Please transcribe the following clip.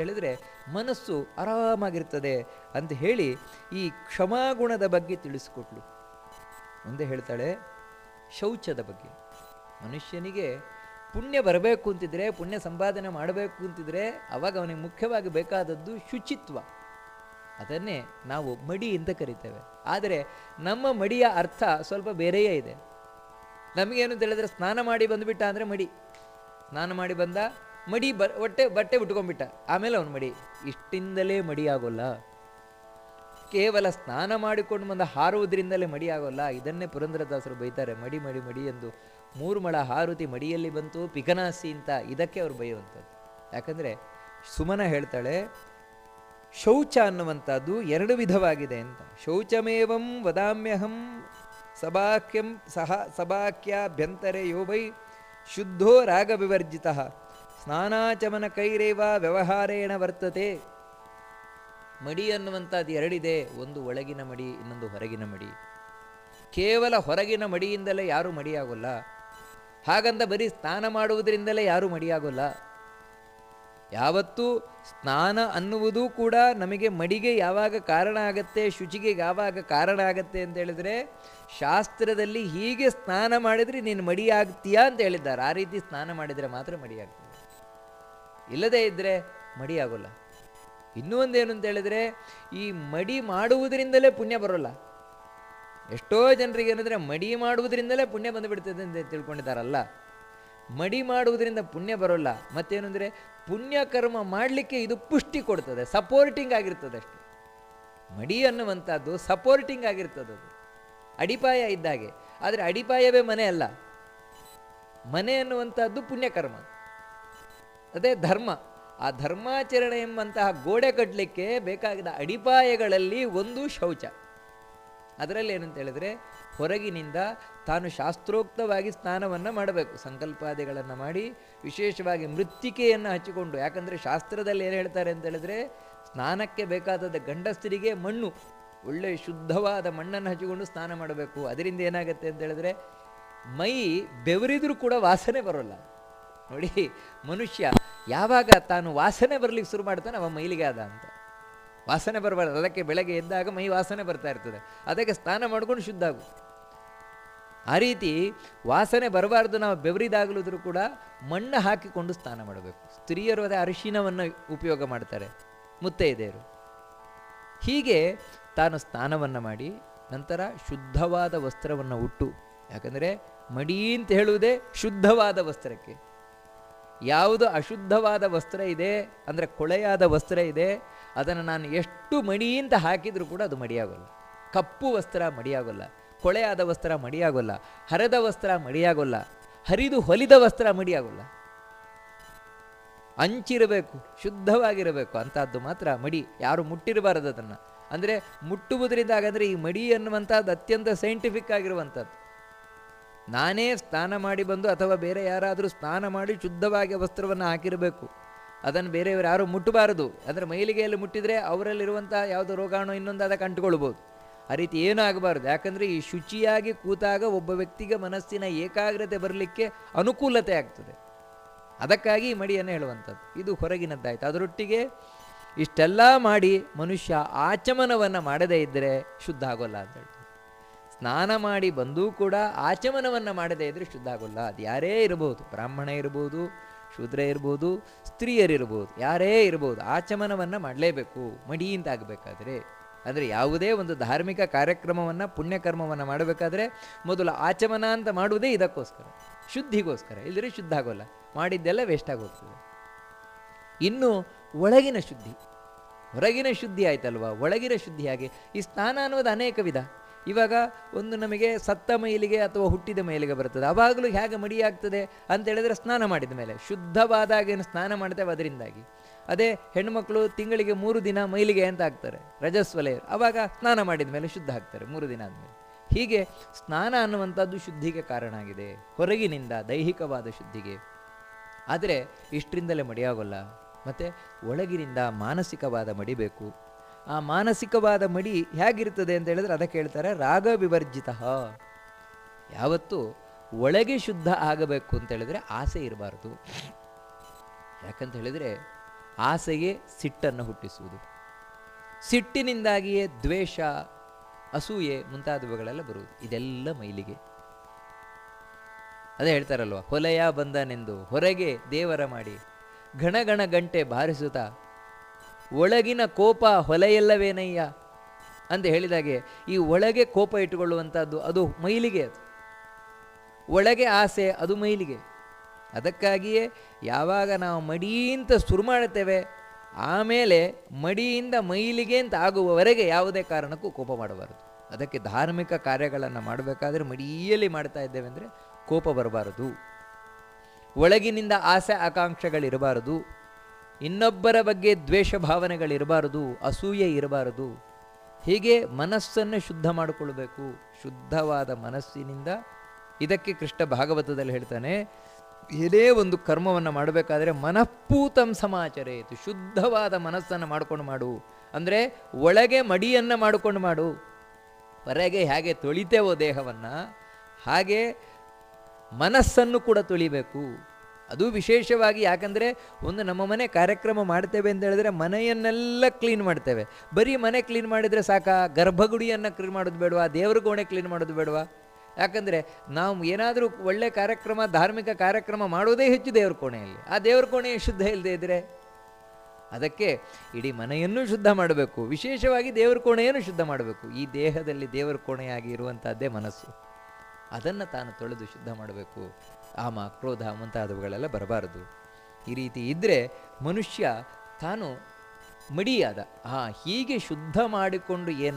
ಹೇಳಿದ್ರೆ ಮನಸ್ಸು ಆರಾಮಾಗಿರ್ತದೆ ಅಂತ ಹೇಳಿ ಈ ಕ್ಷಮಾಗುಣದ ಬಗ್ಗೆ ತಿಳಿಸಿಕೊಟ್ಲು. ಮುಂದೆ ಹೇಳ್ತಾಳೆ, ಶೌಚದ ಬಗ್ಗೆ. ಮನುಷ್ಯನಿಗೆ ಪುಣ್ಯ ಬರಬೇಕು ಅಂತಿದ್ರೆ, ಪುಣ್ಯ ಸಂಪಾದನೆ ಮಾಡಬೇಕು ಅಂತಿದ್ರೆ, ಅವಾಗ ಅವನಿಗೆ ಮುಖ್ಯವಾಗಿ ಬೇಕಾದದ್ದು ಶುಚಿತ್ವ. ಅದನ್ನೇ ನಾವು ಮಡಿ ಅಂತ ಕರಿತೇವೆ. ಆದರೆ ನಮ್ಮ ಮಡಿಯ ಅರ್ಥ ಸ್ವಲ್ಪ ಬೇರೆಯೇ ಇದೆ. ನಮಗೇನು ಹೇಳಿದ್ರೆ ಸ್ನಾನ ಮಾಡಿ ಬಂದುಬಿಟ್ಟ ಅಂದರೆ ಮಡಿ. ಸ್ನಾನ ಮಾಡಿ ಬಂದ ಮಡಿ ಬ ಬಟ್ಟೆ ಬಟ್ಟೆ ಉಟ್ಕೊಂಡ್ಬಿಟ್ಟ. ಆಮೇಲೆ ಅವನು ಮಡಿ. ಇಷ್ಟಿಂದಲೇ ಮಡಿ ಆಗೋಲ್ಲ. ಕೇವಲ ಸ್ನಾನ ಮಾಡಿಕೊಂಡು ಬಂದ ಹಾರುವುದರಿಂದಲೇ ಮಡಿ ಆಗೋಲ್ಲ. ಇದನ್ನೇ ಪುರಂದ್ರದಾಸರು ಬೈತಾರೆ. ಮಡಿ ಮಡಿ ಮಡಿ ಎಂದು ಮೂರು ಮಳ ಹಾರುತಿ ಮಡಿಯಲ್ಲಿ ಬಂತು ಪಿಕನಾಸಿ ಅಂತ. ಇದಕ್ಕೆ ಅವರು ಬೈಯುವಂಥದ್ದು. ಯಾಕಂದರೆ ಸುಮನ ಹೇಳ್ತಾಳೆ, ಶೌಚ ಅನ್ನುವಂಥದ್ದು ಎರಡು ವಿಧವಾಗಿದೆ ಅಂತ. ಶೌಚಮೇವಂ ವದಾಮ್ಯಹಂ ಸಭಾಕ್ಯಂ ಸಹ ಸಭಾಖ್ಯಾಭ್ಯಂತರೆ ಯೋ ಶುದ್ಧೋ ರಾಗವಿವರ್ಜಿತ. ಸ್ನಾನಾಚಮನ ಕೈರೇವ ವ್ಯವಹಾರೇಣ ವರ್ತತೆ. ಮಡಿ ಅನ್ನುವಂಥದ್ದು ಎರಡಿದೆ, ಒಂದು ಒಳಗಿನ ಮಡಿ, ಇನ್ನೊಂದು ಹೊರಗಿನ ಮಡಿ. ಕೇವಲ ಹೊರಗಿನ ಮಡಿಯಿಂದಲೇ ಯಾರೂ ಮಡಿಯಾಗೋಲ್ಲ. ಹಾಗಂತ ಬರೀ ಸ್ನಾನ ಮಾಡುವುದರಿಂದಲೇ ಯಾರೂ ಮಡಿಯಾಗೋಲ್ಲ. ಯಾವತ್ತೂ ಸ್ನಾನ ಅನ್ನುವುದು ಕೂಡ ನಮಗೆ ಮಡಿಗೆ ಯಾವಾಗ ಕಾರಣ ಆಗತ್ತೆ, ಶುಚಿಗೆ ಯಾವಾಗ ಕಾರಣ ಆಗತ್ತೆ ಅಂತ ಹೇಳಿದ್ರೆ, ಶಾಸ್ತ್ರದಲ್ಲಿ ಹೀಗೆ ಸ್ನಾನ ಮಾಡಿದರೆ ನೀನು ಮಡಿಯಾಗ್ತೀಯಾ ಅಂತ ಹೇಳಿದ್ದಾರೆ. ಆ ರೀತಿ ಸ್ನಾನ ಮಾಡಿದರೆ ಮಾತ್ರ ಮಡಿಯಾಗ್ತೀಯ. ಇಲ್ಲದೇ ಇದ್ದರೆ ಮಡಿ ಆಗೋಲ್ಲ. ಇನ್ನೂ ಒಂದೇನು ಅಂತ ಹೇಳಿದ್ರೆ, ಈ ಮಡಿ ಮಾಡುವುದರಿಂದಲೇ ಪುಣ್ಯ ಬರೋಲ್ಲ. ಎಷ್ಟೋ ಜನರಿಗೆ ಏನಂದರೆ, ಮಡಿ ಮಾಡುವುದರಿಂದಲೇ ಪುಣ್ಯ ಬಂದುಬಿಡ್ತದೆ ಅಂತ ತಿಳ್ಕೊಂಡಿದ್ದಾರಲ್ಲ. ಮಡಿ ಮಾಡುವುದರಿಂದ ಪುಣ್ಯ ಬರೋಲ್ಲ. ಮತ್ತೇನು ಅಂದರೆ, ಪುಣ್ಯ ಕರ್ಮ ಮಾಡಲಿಕ್ಕೆ ಇದು ಪುಷ್ಟಿ ಕೊಡ್ತದೆ, ಸಪೋರ್ಟಿಂಗ್ ಆಗಿರ್ತದೆ ಅಷ್ಟೇ. ಮಡಿ ಅನ್ನುವಂಥದ್ದು ಸಪೋರ್ಟಿಂಗ್ ಆಗಿರ್ತದೆ ಅದು. ಅಡಿಪಾಯ ಇದ್ದಾಗೆ ಆದರೆ ಅಡಿಪಾಯವೇ ಮನೆ ಅಲ್ಲ. ಮನೆ ಅನ್ನುವಂಥದ್ದು ಪುಣ್ಯಕರ್ಮ ಅದೇ ಧರ್ಮ. ಆ ಧರ್ಮಾಚರಣೆ ಎಂಬಂತಹ ಗೋಡೆ ಕಟ್ಟಲಿಕ್ಕೆ ಬೇಕಾಗಿದ್ದ ಅಡಿಪಾಯಗಳಲ್ಲಿ ಒಂದು ಶೌಚ. ಅದರಲ್ಲಿ ಏನಂತ ಹೇಳಿದ್ರೆ ಹೊರಗಿನಿಂದ ತಾನು ಶಾಸ್ತ್ರೋಕ್ತವಾಗಿ ಸ್ನಾನವನ್ನು ಮಾಡಬೇಕು. ಸಂಕಲ್ಪಾದಿಗಳನ್ನು ಮಾಡಿ ವಿಶೇಷವಾಗಿ ಮೃತ್ತಿಕೆಯನ್ನು ಹಚ್ಚಿಕೊಂಡು, ಯಾಕಂದರೆ ಶಾಸ್ತ್ರದಲ್ಲಿ ಏನು ಹೇಳ್ತಾರೆ ಅಂತ ಹೇಳಿದ್ರೆ ಸ್ನಾನಕ್ಕೆ ಬೇಕಾದದ ಗಂಡಸರಿಗೆ ಮಣ್ಣು ಒಳ್ಳೆಯ ಶುದ್ಧವಾದ ಮಣ್ಣನ್ನು ಹಚ್ಚಿಕೊಂಡು ಸ್ನಾನ ಮಾಡಬೇಕು. ಅದರಿಂದ ಏನಾಗುತ್ತೆ ಅಂತ ಹೇಳಿದ್ರೆ ಮೈ ಬೆವರಿದ್ರೂ ಕೂಡ ವಾಸನೆ ಬರೋಲ್ಲ. ನೋಡಿ, ಮನುಷ್ಯ ಯಾವಾಗ ತಾನು ವಾಸನೆ ಬರಲಿಕ್ಕೆ ಶುರು ಮಾಡ್ತಾನೆ ಅವ ಮೈಲಿಗೆ ಆದ ಅಂತ. ವಾಸನೆ ಬರಬಾರ್ದು. ಅದಕ್ಕೆ ಬೆಳಗ್ಗೆ ಎದ್ದಾಗ ಮೈ ವಾಸನೆ ಬರ್ತಾ ಇರ್ತದೆ. ಅದಕ್ಕೆ ಸ್ನಾನ ಮಾಡ್ಕೊಂಡು ಶುದ್ಧ ಆಗು ಆ ರೀತಿ ವಾಸನೆ ಬರಬಾರ್ದು ನಾವು ಬೆವರಿದಾಗಲಿದ್ರು ಕೂಡ ಮಣ್ಣು ಹಾಕಿಕೊಂಡು ಸ್ನಾನ ಮಾಡಬೇಕು. ಸ್ತ್ರೀಯರು ಅದೇ ಅರಿಶಿನವನ್ನು ಉಪಯೋಗ ಮಾಡ್ತಾರೆ. ಮುತ್ತೈದೆಯರು ಹೀಗೆ ತಾನು ಸ್ನಾನವನ್ನು ಮಾಡಿ, ನಂತರ ಶುದ್ಧವಾದ ವಸ್ತ್ರವನ್ನು ಉಟ್ಟು, ಯಾಕಂದರೆ ಮಡಿ ಅಂತ ಹೇಳುವುದೇ ಶುದ್ಧವಾದ ವಸ್ತ್ರಕ್ಕೆ. ಯಾವುದು ಅಶುದ್ಧವಾದ ವಸ್ತ್ರ ಇದೆ, ಅಂದರೆ ಕೊಳೆಯಾದ ವಸ್ತ್ರ ಇದೆ, ಅದನ್ನು ನಾನು ಎಷ್ಟು ಮಣಿಯಿಂದ ಹಾಕಿದರೂ ಕೂಡ ಅದು ಮಡಿಯಾಗಲ್ಲ. ಕಪ್ಪು ವಸ್ತ್ರ ಮಡಿಯಾಗೋಲ್ಲ, ಕೊಳೆಯಾದ ವಸ್ತ್ರ ಮಡಿಯಾಗಲ್ಲ, ಹರದ ವಸ್ತ್ರ ಮಡಿಯಾಗಲ್ಲ, ಹರಿದು ಹೊಲಿದ ವಸ್ತ್ರ ಮಡಿಯಾಗೋಲ್ಲ. ಅಂಚಿರಬೇಕು, ಶುದ್ಧವಾಗಿರಬೇಕು ಅಂಥದ್ದು ಮಾತ್ರ ಮಡಿ, ಯಾರು ಮುಟ್ಟಿರಬಾರದು ಅದನ್ನು. ಅಂದರೆ ಮುಟ್ಟುವುದರಿಂದ ಹಾಗಾದರೆ ಈ ಮಡಿ ಅನ್ನುವಂಥದ್ದು ಅತ್ಯಂತ ಸೈಂಟಿಫಿಕ್ ಆಗಿರುವಂಥದ್ದು. ನಾನೇ ಸ್ನಾನ ಮಾಡಿ ಬಂದು ಅಥವಾ ಬೇರೆ ಯಾರಾದರೂ ಸ್ನಾನ ಮಾಡಿ ಶುದ್ಧವಾಗಿ ವಸ್ತ್ರವನ್ನು ಹಾಕಿರಬೇಕು. ಅದನ್ನು ಬೇರೆಯವರು ಯಾರು ಮುಟ್ಟಬಾರದು. ಅಂದರೆ ಮೈಲಿಗೆಯಲ್ಲಿ ಮುಟ್ಟಿದರೆ ಅವರಲ್ಲಿರುವಂಥ ಯಾವುದೋ ರೋಗಾಣು ಇನ್ನೊಂದು ಅದಕ್ಕೆ ಅಂಟುಕೊಳ್ಬೋದು ಆ ರೀತಿ ಏನೂ ಆಗಬಾರ್ದು. ಯಾಕಂದರೆ ಈ ಶುಚಿಯಾಗಿ ಕೂತಾಗ ಒಬ್ಬ ವ್ಯಕ್ತಿಗೆ ಮನಸ್ಸಿನ ಏಕಾಗ್ರತೆ ಬರಲಿಕ್ಕೆ ಅನುಕೂಲತೆ ಆಗ್ತದೆ. ಅದಕ್ಕಾಗಿ ಮಡಿಯನ್ನು ಹೇಳುವಂಥದ್ದು. ಇದು ಹೊರಗಿನದ್ದಾಯಿತು. ಅದರೊಟ್ಟಿಗೆ ಇಷ್ಟೆಲ್ಲ ಮಾಡಿ ಮನುಷ್ಯ ಆಚಮನವನ್ನು ಮಾಡದೇ ಇದ್ದರೆ ಶುದ್ಧ ಆಗೋಲ್ಲ ಅಂತ ಹೇಳ್ತಾರೆ ಸ್ನಾನ ಮಾಡಿ ಬಂದೂ ಕೂಡ ಆಚಮನವನ್ನು ಮಾಡದೇ ಇದ್ದರೆ ಶುದ್ಧ ಆಗೋಲ್ಲ. ಅದು ಯಾರೇ ಇರಬಹುದು ಬ್ರಾಹ್ಮಣ ಇರ್ಬೋದು, ಶೂದ್ರ ಇರ್ಬೋದು ಸ್ತ್ರೀಯರಿರ್ಬೋದು ಯಾರೇ ಇರ್ಬೋದು ಆಚಮನವನ್ನು ಮಾಡಲೇಬೇಕು. ಮಡಿಯಿಂದ ಆಗಬೇಕಾದ್ರೆ, ಅಂದರೆ ಯಾವುದೇ ಒಂದು ಧಾರ್ಮಿಕ ಕಾರ್ಯಕ್ರಮವನ್ನು, ಪುಣ್ಯಕರ್ಮವನ್ನು ಮಾಡಬೇಕಾದ್ರೆ ಮೊದಲು ಆಚಮನ ಅಂತ ಮಾಡುವುದೇ ಇದಕ್ಕೋಸ್ಕರ. ಶುದ್ಧಿಗೋಸ್ಕರ. ಇಲ್ಲದ್ರೆ ಶುದ್ಧ ಆಗೋಲ್ಲ. ಮಾಡಿದ್ದೆಲ್ಲ ವೇಸ್ಟ್ ಆಗೋಗ್ತದೆ. ಇನ್ನು ಒಳಗಿನ ಶುದ್ಧಿ. ಹೊರಗಿನ ಶುದ್ಧಿ ಆಯ್ತಲ್ವಾ? ಒಳಗಿನ ಶುದ್ಧಿಯಾಗಿ ಈ ಸ್ನಾನ ಅನ್ನೋದು ಅನೇಕ ವಿಧ. ಇವಾಗ ಒಂದು ನಮಗೆ ಸತ್ತ ಮೈಲಿಗೆ ಅಥವಾ ಹುಟ್ಟಿದ ಮೈಲಿಗೆ ಬರ್ತದೆ ಅವಾಗಲೂ ಹೇಗೆ ಮಡಿಯಾಗ್ತದೆ ಅಂತ ಹೇಳಿದ್ರೆ ಸ್ನಾನ ಮಾಡಿದ ಮೇಲೆ ಶುದ್ಧವಾದಾಗ ಏನು ಸ್ನಾನ ಮಾಡ್ತೇವೆ ಅದರಿಂದಾಗಿ. ಅದೇ ಹೆಣ್ಮಕ್ಳು ತಿಂಗಳಿಗೆ ಮೂರು ದಿನ ಮೈಲಿಗೆ ಅಂತ ಆಗ್ತಾರೆ ರಜಸ್ವಲೆಯರು. ಅವಾಗ ಸ್ನಾನ ಮಾಡಿದ ಮೇಲೆ ಶುದ್ಧ ಆಗ್ತಾರೆ ಮೂರು ದಿನ ಆದಮೇಲೆ. ಹೀಗೆ ಸ್ನಾನ ಅನ್ನುವಂಥದ್ದು ಶುದ್ಧಿಗೆ ಕಾರಣ ಆಗಿದೆ, ಹೊರಗಿನಿಂದ ದೈಹಿಕವಾದ ಶುದ್ಧಿಗೆ. ಆದರೆ ಇಷ್ಟರಿಂದಲೇ ಮಡಿಯಾಗೋಲ್ಲ, ಮತ್ತು ಒಳಗಿನಿಂದ ಮಾನಸಿಕವಾದ ಮಡಿಬೇಕು. ಆ ಮಾನಸಿಕವಾದ ಮಡಿ ಹೇಗಿರ್ತದೆ ಅಂತ ಹೇಳಿದ್ರೆ ಅದಕ್ಕೆ ಹೇಳ್ತಾರೆ ರಾಗ ವಿವರ್ಜಿತ. ಯಾವತ್ತು ಒಳಗೆ ಶುದ್ಧ ಆಗಬೇಕು ಅಂತ ಹೇಳಿದ್ರೆ ಆಸೆ ಇರಬಾರ್ದು. ಯಾಕಂತ ಹೇಳಿದ್ರೆ ಆಸೆಗೆ ಸಿಟ್ಟನ್ನು ಹುಟ್ಟಿಸುವುದು. ಸಿಟ್ಟಿನಿಂದಾಗಿಯೇ ದ್ವೇಷ, ಅಸೂಯೆ ಮುಂತಾದವುಗಳೆಲ್ಲ ಬರುವುದು. ಇದೆಲ್ಲ ಮೈಲಿಗೆ. ಅದೇ ಹೇಳ್ತಾರಲ್ವ, ಹೊಲೆಯ ಬಂದನೆಂದು, ಹೊರಗೆ ದೇವರ ಮಾಡಿ ಘಣಗಣ ಘಣ ಗಂಟೆ ಬಾರಿಸುತ್ತಾ ಒಳಗಿನ ಕೋಪ ಹೊಲೆಯಲ್ಲವೇನಯ್ಯ? ಅಂತ ಹೇಳಿದಾಗೆ ಈ ಒಳಗೆ ಕೋಪ ಇಟ್ಟುಕೊಳ್ಳುವಂಥದ್ದು ಅದು ಮೈಲಿಗೆ ಅದು. ಒಳಗೆ ಆಸೆ ಅದು ಮೈಲಿಗೆ. ಅದಕ್ಕಾಗಿಯೇ ಯಾವಾಗ ನಾವು ಮಡಿಯಿಂದ ಶುರು ಮಾಡುತ್ತೇವೆ, ಆಮೇಲೆ ಮಡಿಯಿಂದ ಮೈಲಿಗೆ ಅಂತ ಆಗುವವರೆಗೆ ಯಾವುದೇ ಕಾರಣಕ್ಕೂ ಕೋಪ ಮಾಡಬಾರದು. ಅದಕ್ಕೆ ಧಾರ್ಮಿಕ ಕಾರ್ಯಗಳನ್ನು ಮಾಡಬೇಕಾದ್ರೆ ಮಡಿಯಲ್ಲಿ ಮಾಡ್ತಾ ಇದ್ದೇವೆ ಅಂದರೆ ಕೋಪ ಬರಬಾರದು. ಒಳಗಿನಿಂದ ಆಸೆ ಆಕಾಂಕ್ಷೆಗಳಿರಬಾರದು. ಇನ್ನೊಬ್ಬರ ಬಗ್ಗೆ ದ್ವೇಷ ಭಾವನೆಗಳಿರಬಾರದು ಅಸೂಯೆ ಇರಬಾರದು. ಹೀಗೆ ಮನಸ್ಸನ್ನು ಶುದ್ಧ ಮಾಡಿಕೊಳ್ಬೇಕು ಶುದ್ಧವಾದ ಮನಸ್ಸಿನಿಂದ. ಇದಕ್ಕೆ ಕೃಷ್ಣ ಭಾಗವತದಲ್ಲಿ ಹೇಳ್ತಾನೆ, ಏನೇ ಒಂದು ಕರ್ಮವನ್ನು ಮಾಡಬೇಕಾದ್ರೆ ಮನಃಪೂತಂ ಸಮಾಚರೇತು, ಶುದ್ಧವಾದ ಮನಸ್ಸನ್ನು ಮಾಡಿಕೊಂಡು ಮಾಡು. ಅಂದರೆ ಒಳಗೆ ಮಡಿಯನ್ನು ಮಾಡಿಕೊಂಡು ಮಾಡು. ಹೊರಗೆ ಹೇಗೆ ತೊಳಿತೇವೋ ದೇಹವನ್ನು, ಹಾಗೆ ಮನಸ್ಸನ್ನು ಕೂಡ ತೊಳಿಬೇಕು. ಅದು ವಿಶೇಷವಾಗಿ ಯಾಕಂದರೆ ಒಂದು ನಮ್ಮ ಮನೆ ಕಾರ್ಯಕ್ರಮ ಮಾಡ್ತೇವೆ ಅಂತ ಹೇಳಿದ್ರೆ ಮನೆಯನ್ನೆಲ್ಲ ಕ್ಲೀನ್ ಮಾಡ್ತೇವೆ. ಬರೀ ಮನೆ ಕ್ಲೀನ್ ಮಾಡಿದರೆ ಸಾಕ? ಗರ್ಭಗುಡಿಯನ್ನು ಕ್ಲೀನ್ ಮಾಡೋದು ಬೇಡವಾ? ದೇವ್ರ ಕೋಣೆ ಕ್ಲೀನ್ ಮಾಡೋದು ಬೇಡವಾ? ಯಾಕಂದರೆ ನಾವು ಏನಾದರೂ ಒಳ್ಳೆ ಕಾರ್ಯಕ್ರಮ, ಧಾರ್ಮಿಕ ಕಾರ್ಯಕ್ರಮ ಮಾಡೋದೇ ಹೆಚ್ಚು ದೇವ್ರ ಕೋಣೆಯಲ್ಲಿ. ಆ ದೇವ್ರ ಕೋಣೆ ಶುದ್ಧ ಇಲ್ಲದೆ ಇದ್ದರೆ ಅದಕ್ಕೆ ಇಡೀ ಮನೆಯನ್ನು ಶುದ್ಧ ಮಾಡಬೇಕು. ವಿಶೇಷವಾಗಿ ದೇವರ ಕೋಣೆಯನ್ನು ಶುದ್ಧ ಮಾಡಬೇಕು. ಈ ದೇಹದಲ್ಲಿ ದೇವರ ಕೋಣೆಯಾಗಿ ಇರುವಂಥದ್ದೇ ಮನಸ್ಸು. ಅದನ್ನು ತಾನು ತೊಳೆದು ಶುದ್ಧ ಮಾಡಬೇಕು. ಆಮ, ಕ್ರೋಧ ಮುಂತಾದವುಗಳೆಲ್ಲ ಬರಬಾರದು. ಈ ರೀತಿ ಇದ್ದರೆ ಮನುಷ್ಯ ತಾನು ಮಡಿಯಾದ. ಆ, ಹೀಗೆ ಶುದ್ಧ ಮಾಡಿಕೊಂಡು ಏನು